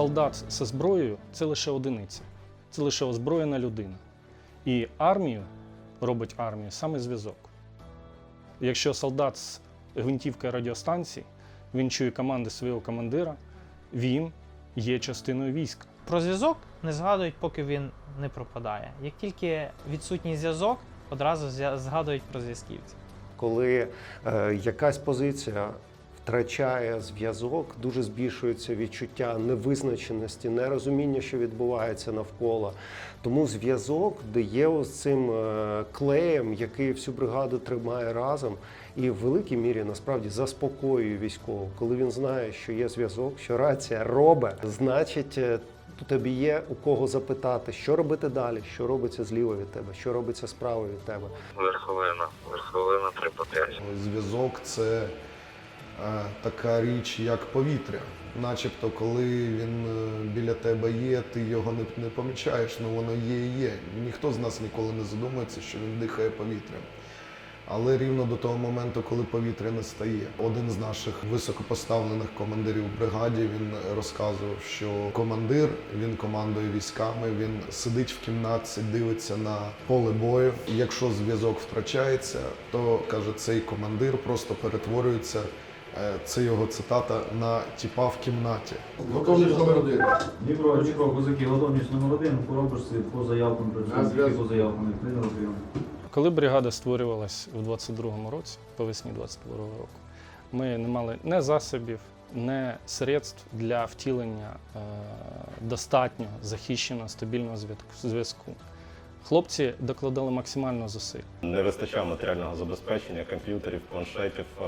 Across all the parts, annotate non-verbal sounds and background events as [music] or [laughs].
солдат зі зброєю це лише одиниця, це лише озброєна людина. І армію робить армію саме зв'язок. Якщо солдат з гвинтівкою радіостанції, він чує команди свого командира, він є частиною війська. Про зв'язок не згадують, поки він не пропадає. Як тільки відсутній зв'язок, одразу згадують про зв'язківців. Коли е, якась позиція втрачає зв'язок, дуже збільшується відчуття невизначеності, нерозуміння, що відбувається навколо. Тому зв'язок дає ось цим е, клеєм, який всю бригаду тримає разом, і в великій мірі насправді заспокоює військового. Коли він знає, що є зв'язок, що рація робить, значить. е, У тебе є у кого запитати, що робити далі, що робиться зліва від тебе, що робиться справа від тебе. Верховина, верховина 3 по 5. Зв'язок це е, така річ, як повітря. Начебто, коли він е, біля тебе є, ти його не, не помічаєш, але воно є і є. Ніхто з нас ніколи не задумується, що він дихає повітрям. Але рівно до того моменту, коли повітря не стає, один з наших високопоставлених командирів в бригаді він розказував, що командир він командує військами, він сидить в кімнатці, дивиться на поле бою. Якщо зв'язок втрачається, то каже, цей командир просто перетворюється. Е, Це його цитата на тіпа в кімнаті. Готовність номер один. Дніпро, Дніпро, козаки, готовність номер один, поробишся по заявкам працюємо, по заявкам, прийняли прийом. Коли бригада створювалась у 22-му році, по весні 22-го року, ми не мали не засобів, не средств для втілення е, достатньо захищеного стабільного зв'язку. Хлопці докладали максимально зусиль. Не вистачає матеріального забезпечення, комп'ютерів, планшетів, е,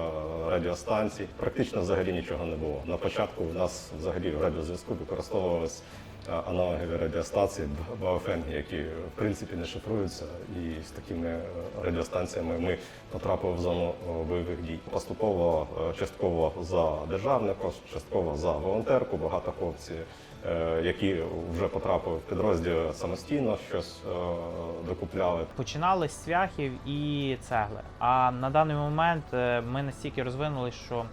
радіостанцій. Практично взагалі нічого не було. На початку в нас взагалі в радіозв'язку використовувалися е, аналогові радіостанції Баофенги, які в принципі не шифруються. І з такими е, радіостанціями ми потрапили в зону е, бойових дій. Поступово е, частково за державний кошт, частково за волонтерку. Багато хлопців, е, які вже потрапили в підрозділ самостійно, щось докупляли. Починали з цвяхів і цегли. А на даний момент ми настільки розвинулись, що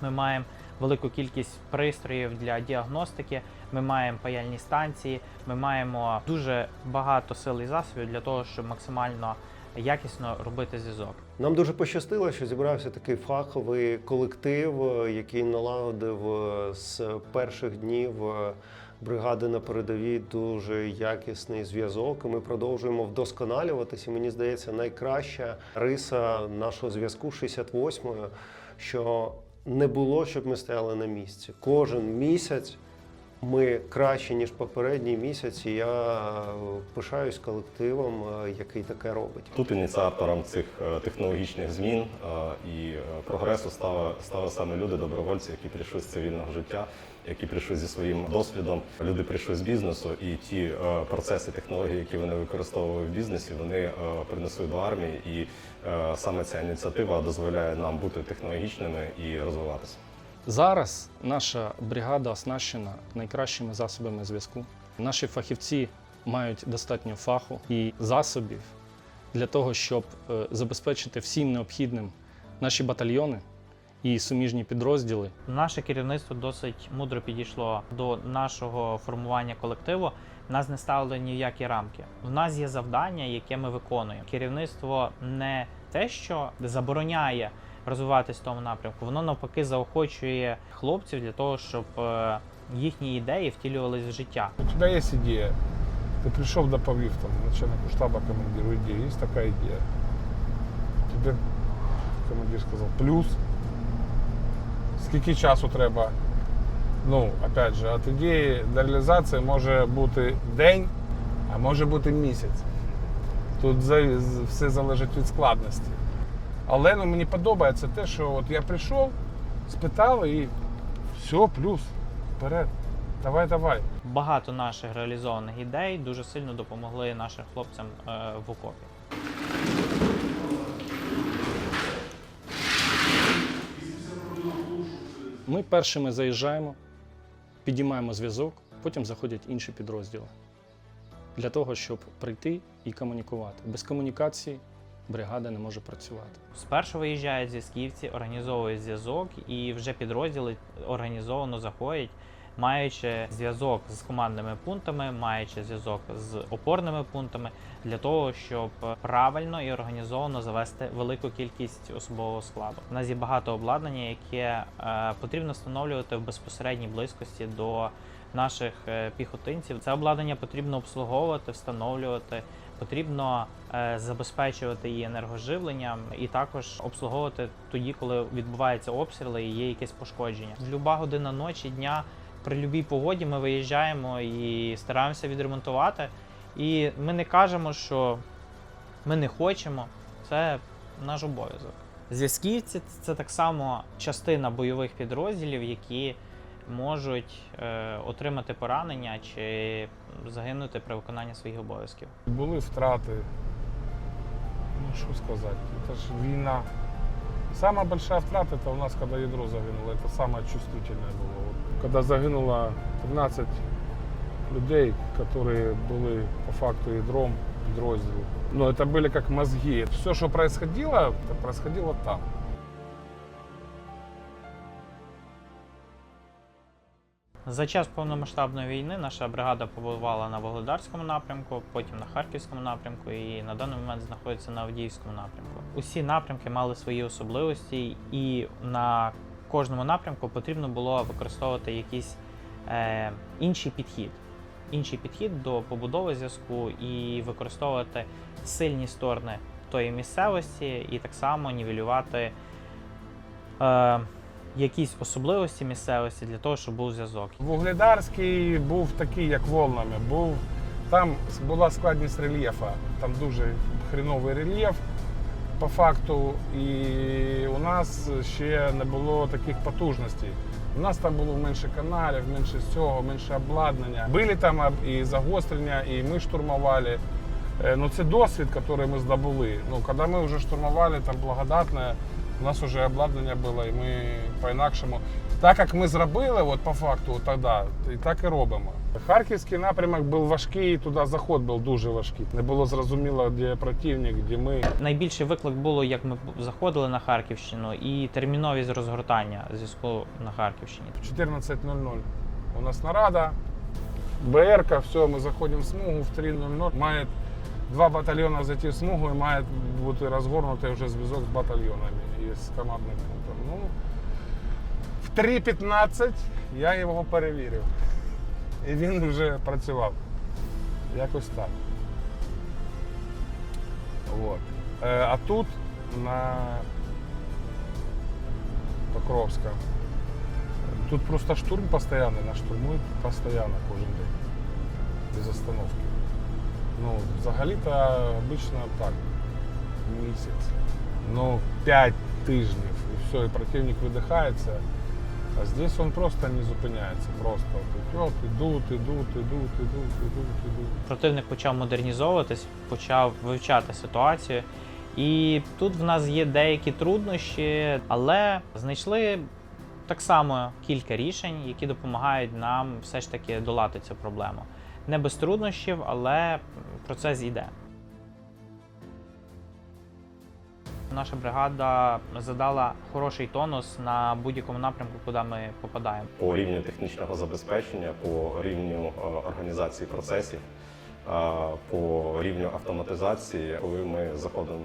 ми маємо велику кількість пристроїв для діагностики, ми маємо паяльні станції, ми маємо дуже багато сил і засобів для того, щоб максимально якісно робити зв'язок. Нам дуже пощастило, що зібрався такий фаховий колектив, е, який налагодив е, з перших днів е, бригади на передовій дуже якісний зв'язок. Ми продовжуємо вдосконалюватися. Мені здається, найкраща риса нашого зв'язку 68-ї, що не було, щоб ми стояли на місці. Кожен місяць ми краще, ніж попередній місяць. І я е, пишаюсь колективом, е, який таке робить. Тут ініціатором цих е, технологічних змін і прогресу стали, стали саме люди, добровольці, які прийшли з цивільного життя, які прийшли зі своїм досвідом. Люди прийшли з бізнесу, і ті процеси, технології, які вони використовували в бізнесі, вони принесли до армії. І саме ця ініціатива дозволяє нам бути технологічними і розвиватися. Зараз наша бригада оснащена найкращими засобами зв'язку. Наші фахівці мають достатньо фаху і засобів для того, щоб е, забезпечити всім необхідним наші батальйони і суміжні підрозділи. Наше керівництво досить мудро підійшло до нашого формування колективу. Нас не ставили ніякі рамки. У нас є завдання, яке ми виконуємо. Керівництво не те, що забороняє розвиватись в тому напрямку, воно навпаки заохочує хлопців для того, щоб е, їхні ідеї втілювались в життя. У тебя есть идея. Ты пришел, доповів там начальнику штаба командиру идею. Есть такая идея. Тебе командир сказав, плюс. Скільки часу треба? Ну, опять же, від ідеї до реалізації може бути день, а може бути місяць. Тут все залежить від складності. Але ну, мені подобається те, що от я прийшов, спитали і все, плюс, вперед. Давай, давай. Багато наших реалізованих ідей дуже сильно допомогли нашим хлопцям е, в окопі. Ми першими заїжджаємо, підіймаємо зв'язок, потім заходять інші підрозділи для того, щоб прийти і комунікувати. Без комунікації бригада не може працювати. Спершу виїжджають зв'язківці, організовують зв'язок, і вже підрозділи організовано заходять маючи зв'язок з командними пунктами, маючи зв'язок з опорними пунктами, для того, щоб правильно і організовано завести велику кількість особового складу. У нас є багато обладнання, яке е, потрібно встановлювати в безпосередній близькості до наших е, піхотинців. Це обладнання потрібно обслуговувати, встановлювати. Потрібно е, забезпечувати її енергоживленням і також обслуговувати тоді, коли відбуваються обстріли і є якесь пошкодження. В люба година ночі, дня при любій погоді ми виїжджаємо і стараємося відремонтувати. І ми не кажемо, що ми не хочемо. Це наш обов'язок. Зв'язківці це так само частина бойових підрозділів, які можуть е, отримати поранення чи загинути при виконанні своїх обов'язків. Були втрати. Ну, що сказати, це ж війна. Самая большая втрата это у нас, когда ядро загинуло. Это самое чувствительное было. Вот, когда загинуло 13 людей, которые были по факту ядром підрозділу. Ну, это были как мозги. Все, что происходило, это происходило там. За час повномасштабної війни наша бригада побувала на Вогледарському напрямку, потім на Харківському напрямку і на даний момент знаходиться на Авдіївському напрямку. Усі напрямки мали свої особливості, і на кожному напрямку потрібно було використовувати якийсь е, інший підхід. Інший підхід до побудови зв'язку і використовувати сильні сторони тої місцевості, і так само нівелювати е, якісь особливості місцевості для того, щоб був зв'язок. Вугледарський був такий, як волнами. Був, там була складність рельєфа. Там дуже хреновий рельєф по факту. І у нас ще не було таких потужностей. У нас там було менше каналів, менше всього, менше обладнання. Були там і загострення, і ми штурмували. Е, Ну, це досвід, який ми здобули. Ну, коли ми вже штурмували там благодатне, у нас вже обладнання було, і ми по-інакшому. Так як ми зробили, от по факту, от тоді, і так і робимо. Харківський напрямок був важкий, туди заход був дуже важкий. Не було зрозуміло, де противник, де ми. Найбільший виклик було, як ми заходили на Харківщину, і терміновість розгортання зв'язку на Харківщині. 14.00 у нас нарада, БРК, все, ми заходимо в смугу в 3.00. Має два батальйони зайти в смугу і має бути розгорнутий вже зв'язок з батальйонами і з командним пунктом. Ну, в 3.15 я його перевірив. І він вже працював. Якось так. От. Е, а тут на Покровська. Тут просто штурм постоянный, нас штурмують постійно кожен день. Без остановки. Ну, взагалі-то обично так, місяць. Ну, 5 тижнів і все, і противник видихається. А здесь он просто не зупиняється. Просто идет, ідуть, ідуть, ідуть, ідуть, ідуть, ідуть. Противник почав модернізовуватись, почав вивчати ситуацію. І тут в нас є деякі труднощі, але знайшли так само кілька рішень, які допомагають нам все ж таки долати цю проблему. Не без труднощів, але процес йде. Наша бригада задала хороший тонус на будь-якому напрямку, куди ми попадаємо. по рівню технічного забезпечення, по рівню е, організації процесів, по рівню автоматизації, коли ми заходимо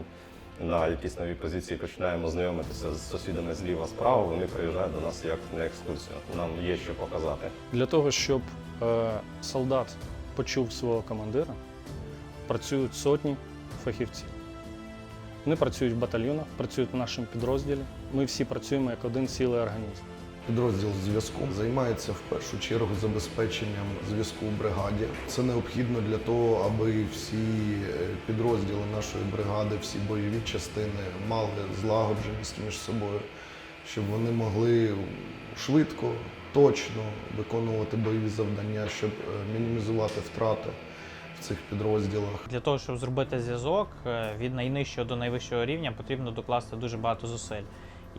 на якісь нові позиції, починаємо знайомитися з сусідами зліва справа, вони приїжджають до нас як на екскурсію. Нам є що показати. Для того, щоб е, солдат почув свого командира, працюють сотні фахівців. Вони працюють в батальйонах, працюють в нашому підрозділі. Ми всі працюємо як один цілий організм. Підрозділ зв'язку займається в першу чергу забезпеченням зв'язку в бригаді. Це необхідно для того, аби всі е, підрозділи нашої бригади, всі бойові частини мали злагодженість між собою, щоб вони могли швидко, точно виконувати бойові завдання, щоб е, мінімізувати втрати в цих підрозділах. Для того, щоб зробити зв'язок е, від найнижчого до найвищого рівня, потрібно докласти дуже багато зусиль.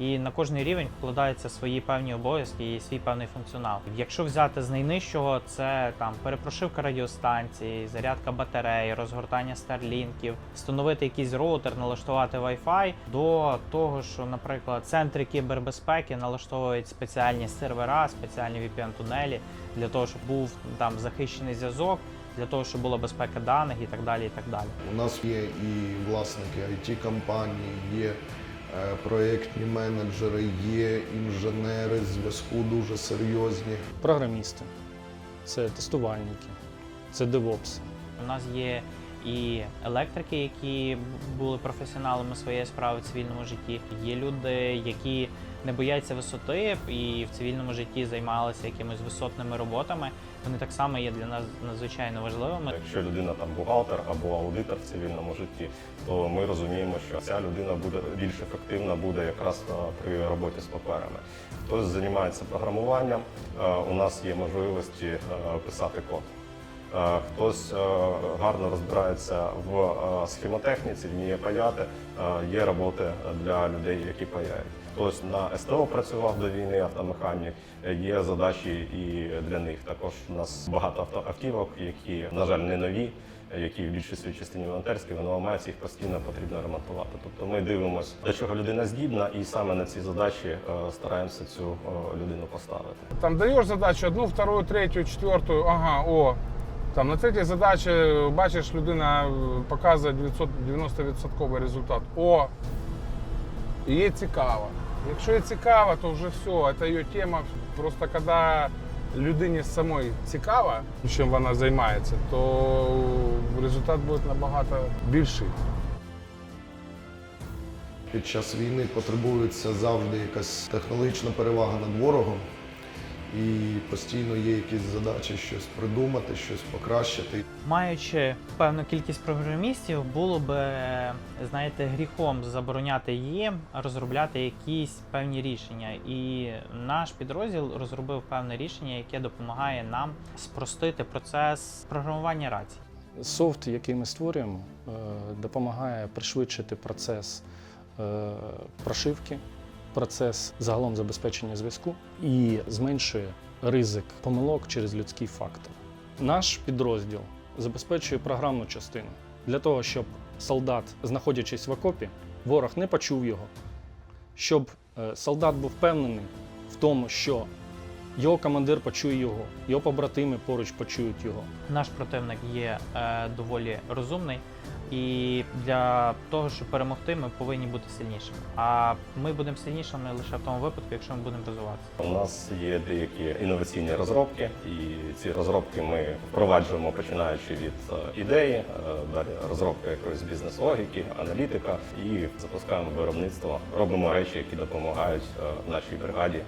І на кожний рівень покладаються свої певні обов'язки і свій певний функціонал. Якщо взяти з найнижчого, це там перепрошивка радіостанції, зарядка батарей, розгортання старлінків, встановити якийсь роутер, налаштувати Wi-Fi, до того, що, наприклад, центри кібербезпеки налаштовують спеціальні сервера, спеціальні VPN-тунелі для того, щоб був там захищений зв'язок, для того, щоб була безпека даних і так далі. І так далі. У нас є і власники IT-компаній, є е, проєктні менеджери, є інженери зв'язку дуже серйозні. Програмісти, це тестувальники, це девопси. У нас є і електрики, які були професіоналами своєї справи в цивільному житті. Є люди, які не бояться висоти і в цивільному житті займалися якимись висотними роботами. Вони так само є для нас надзвичайно важливими. Якщо людина там бухгалтер або аудитор в цивільному житті, то ми розуміємо, що ця людина буде більш ефективна буде якраз е, при роботі з паперами. Хтось займається програмуванням, е, у нас є можливості е, писати код. Хтось гарно розбирається в схемотехніці, вміє паяти. Є роботи для людей, які паяють. Хтось на СТО працював до війни, автомеханік. Е, Є задачі і для них. Також у нас багато автівок, які, на жаль, не нові, е, які в більшій частині волонтерські, вони ламаються, їх постійно потрібно ремонтувати. Тобто ми дивимося, до чого людина здібна, і саме на ці задачі е, стараємося цю е, людину поставити. Там даєш задачу одну, вторую, третю, четверту, ага, о. Там на третій задачі бачиш, людина е, показує 90% результат. О, їй цікаво. Якщо їй цікаво, то вже все, це її тема. Просто коли людині самої цікаво, чим вона займається, то результат буде набагато більший. Під час війни потребується завжди якась технологічна перевага над ворогом, і постійно є якісь задачі щось придумати, щось покращити. Маючи певну кількість програмістів, було би, знаєте, гріхом забороняти їм розробляти якісь певні рішення. І наш підрозділ розробив певне рішення, яке допомагає нам спростити процес програмування рацій. Софт, який ми створюємо, е, допомагає пришвидшити процес е, прошивки, процес загалом забезпечення зв'язку і зменшує ризик помилок через людський фактор. Наш підрозділ забезпечує програмну частину для того, щоб солдат, знаходячись в окопі, ворог не почув його, щоб е, солдат був впевнений в тому, що його командир почує його, його побратими поруч почують його. Наш противник є е, доволі розумний, і для того, щоб перемогти, ми повинні бути сильнішими. А ми будемо сильнішими лише в тому випадку, якщо ми будемо розвиватися. У нас є деякі інноваційні розробки, і ці розробки ми впроваджуємо починаючи від е, ідеї, е, далі розробка якоїсь бізнес-логіки, аналітика і запускаємо виробництво. Робимо речі, які допомагають е, нашій бригаді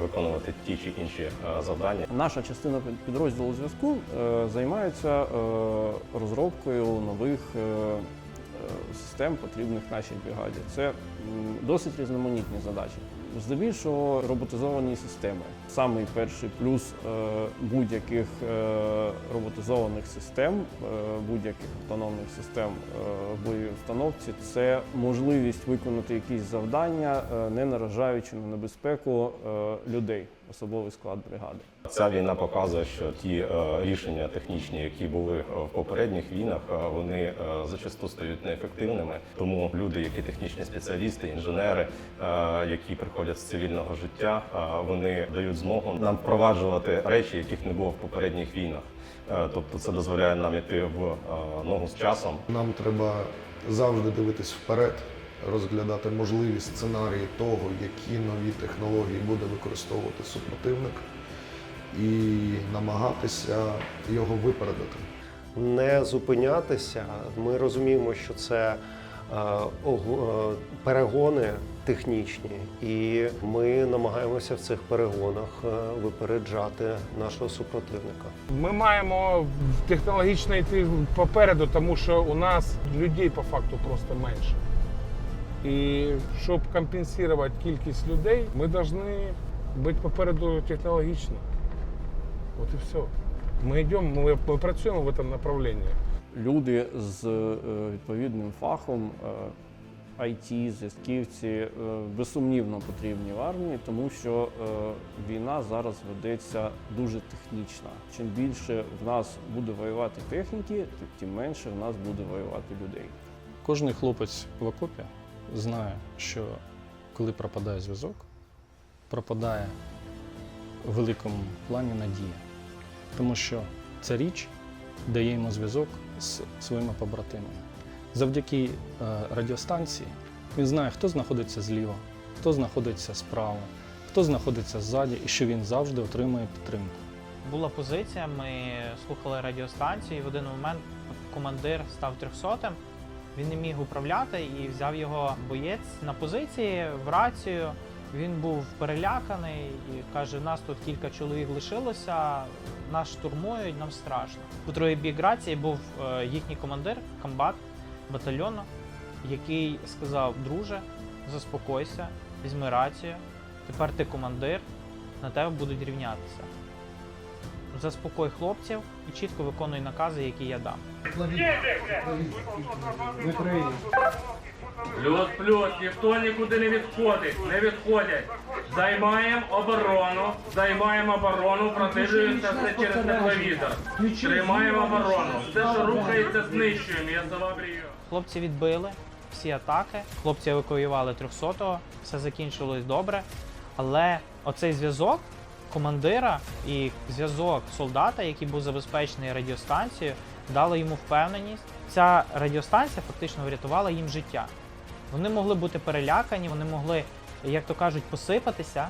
виконувати ті чи інші е, завдання. Наша частина підрозділу зв'язку е, займається е, розробкою нових е, е, систем, потрібних нашій бригаді. Це досить різноманітні задачі. Здебільшого роботизовані системи. Самий перший плюс е, будь-яких е, роботизованих систем, е, будь-яких автономних систем в бойовій установці це можливість виконати якісь завдання, не наражаючи на небезпеку людей, особовий склад бригади. Ця війна показує, що ті е, рішення технічні, які були е, в попередніх війнах, е, вони е, зачасту стають неефективними. Тому люди, які технічні спеціалісти, інженери, е, які приходять з цивільного життя, е, вони дають змогу нам впроваджувати речі, яких не було в попередніх війнах. Е, Тобто, це дозволяє нам йти в е, ногу з часом. Нам треба завжди дивитись вперед, розглядати можливі сценарії того, які нові технології буде використовувати супротивник, і намагатися його випередити. не зупинятися. Ми розуміємо, що це е, е, перегони технічні, і ми намагаємося в цих перегонах е, випереджати нашого супротивника. Ми маємо технологічно йти попереду, тому що у нас людей по факту просто менше. І щоб компенсувати кількість людей, ми повинні бути попереду технологічно. От і все. Ми йдемо, ми, ми працюємо в цьому направленні. люди з е, відповідним фахом, IT, зв'язківці е, безсумнівно потрібні в армії, тому що е, війна зараз ведеться дуже технічна. Чим більше в нас буде воювати техніки, тим менше в нас буде воювати людей. Кожний хлопець в окопі знає, що коли пропадає зв'язок, пропадає в великому плані надія. Тому що ця річ дає йому зв'язок з своїми побратимами. Завдяки е, радіостанції він знає, хто знаходиться зліва, хто знаходиться справа, хто знаходиться ззаді і що він завжди отримує підтримку. Була позиція, ми слухали радіостанцію, і в один момент командир став трьохсотим. Він не міг управляти і взяв його боєць на позиції в рацію. Він був переляканий і каже: нас тут кілька чоловік лишилося, нас штурмують, нам страшно. У другий бік рації був е, їхній командир, комбат батальйону, який сказав: Друже, заспокойся, візьми рацію. Тепер ти командир, на тебе будуть рівнятися. Заспокой хлопців і чітко виконуй накази, які я дам. Плюс, плюс, ніхто нікуди не відходить, не відходять. Займаємо оборону, займаємо оборону, продивлюємося все через тепловізор. Тримаємо оборону. Все, що рухається, знищуємо. Я вас. Хлопці відбили всі атаки, хлопці евакуювали 300-го, все закінчилось добре. Але оцей зв'язок командира і зв'язок солдата, який був забезпечений радіостанцією, дали йому впевненість. Ця радіостанція фактично врятувала їм життя. Вони могли бути перелякані, вони могли, як то кажуть, посипатися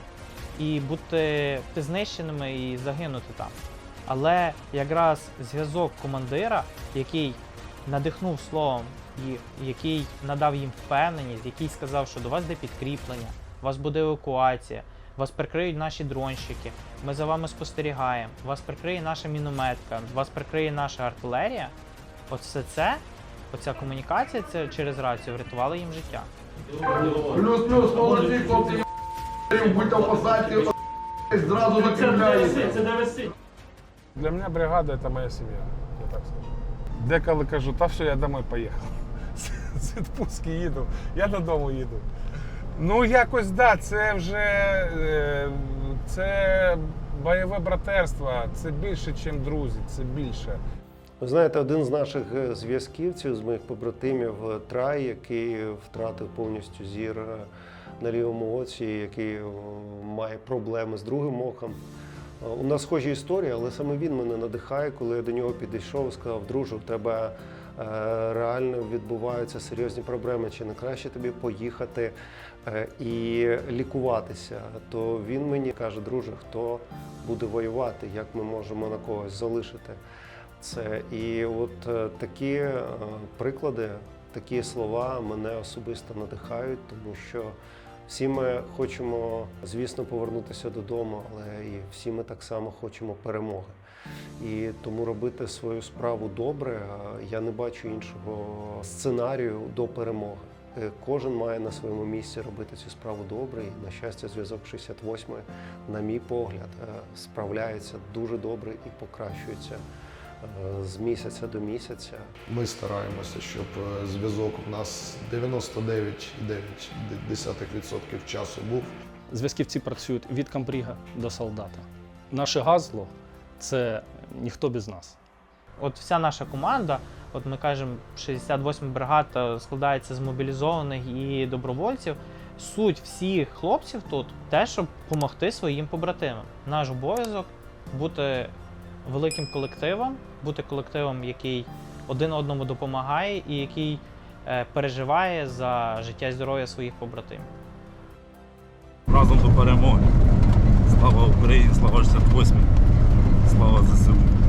і бути знищеними і загинути там. Але якраз зв'язок командира, який надихнув словом їх, який надав їм впевненість, який сказав, що до вас йде підкріплення, у вас буде евакуація, вас прикриють наші дронщики, ми за вами спостерігаємо, вас прикриє наша мінометка, вас прикриє наша артилерія. От все це, оця комунікація це через рацію врятувала їм життя. Плюс-плюс, молодці, хлопці, будьте в посадці, зразу закріпляєте. Для мене бригада це моя сім'я, я так скажу. Деколи кажу, та все, я домой поїхав. [laughs] З відпустки їду, я додому їду. Ну, якось да, це вже е, це бойове братерство, це більше, ніж друзі, це більше. Ви знаєте, один з наших е, зв'язківців, з моїх побратимів е, Трай, який втратив повністю зір на лівому оці, який має проблеми з другим оком. У нас схожі історії, але саме він мене надихає, коли я до нього підійшов і сказав, друже, у тебе реально відбуваються серйозні проблеми, чи не краще тобі поїхати е, і лікуватися. То він мені каже, друже, хто буде воювати, як ми можемо на когось залишити це. І от е, такі е, приклади, такі слова мене особисто надихають, тому що всі ми хочемо, звісно, повернутися додому, але і всі ми так само хочемо перемоги. І тому робити свою справу добре, я не бачу іншого сценарію до перемоги. Е, Кожен має на своєму місці робити цю справу добре. І, на щастя, зв'язок 68, на мій погляд, е, справляється дуже добре і покращується з місяця до місяця. Ми стараємося, щоб е, зв'язок у нас 99,9% часу був. Зв'язківці працюють від камбріга до солдата. Наше гасло це ніхто без нас. От вся наша команда, от ми кажемо, 68 бригад е, складається з мобілізованих і добровольців. Суть всіх хлопців тут те, щоб допомогти своїм побратимам. Наш обов'язок бути великим колективом, бути колективом, який один одному допомагає і який е, переживає за життя і здоров'я своїх побратимів. Разом до перемоги. Слава Україні, слава 68, слава ЗСУ.